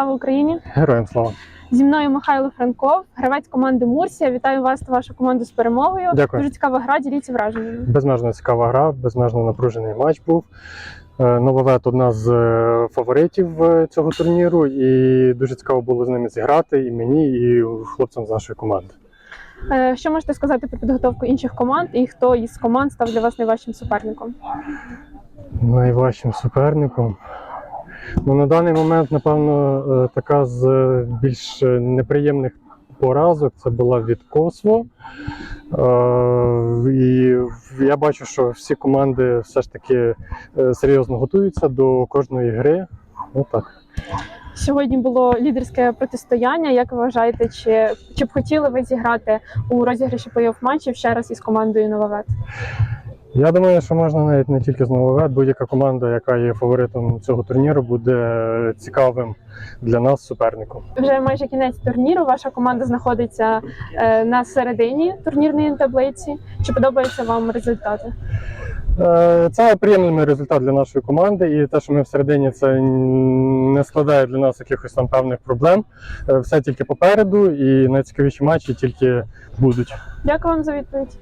Слава Україні! Героям слава. Зі мною Михайло Франков, гравець команди Мурсія. Вітаю вас та вашу команду з перемогою. Дякую. Дуже цікава гра, діліться враженнями. Безмежно цікава гра, безмежно напружений матч був. Е, Нововет одна з е, фаворитів е, цього турніру, і дуже цікаво було з ними зіграти і мені, і хлопцям з нашої команди. Що можете сказати про підготовку інших команд і хто із команд став для вас найважчим суперником? Найважчим суперником. Ну, на даний момент, напевно, е, така з е, більш неприємних поразок це була від Косво. Е, І я бачу, що всі команди все ж таки серйозно готуються до кожної гри. Ну так. Сьогодні було лідерське протистояння. Як ви вважаєте, чи, чи б хотіли ви зіграти у розіграші плей-офф матчів ще раз із командою Нововет? Я думаю, що можна навіть не тільки з Нововет, будь-яка команда, яка є фаворитом цього турніру, буде цікавим для нас суперником. Вже майже кінець турніру. Ваша команда знаходиться е, на середині турнірної таблиці. Чи подобаються вам результати? Е, Це приємний результат для нашої команди, і те, що ми всередині, це не складає для нас якихось там певних проблем. Е, Все тільки попереду, і найцікавіші матчі тільки будуть. Дякую вам за відповідь.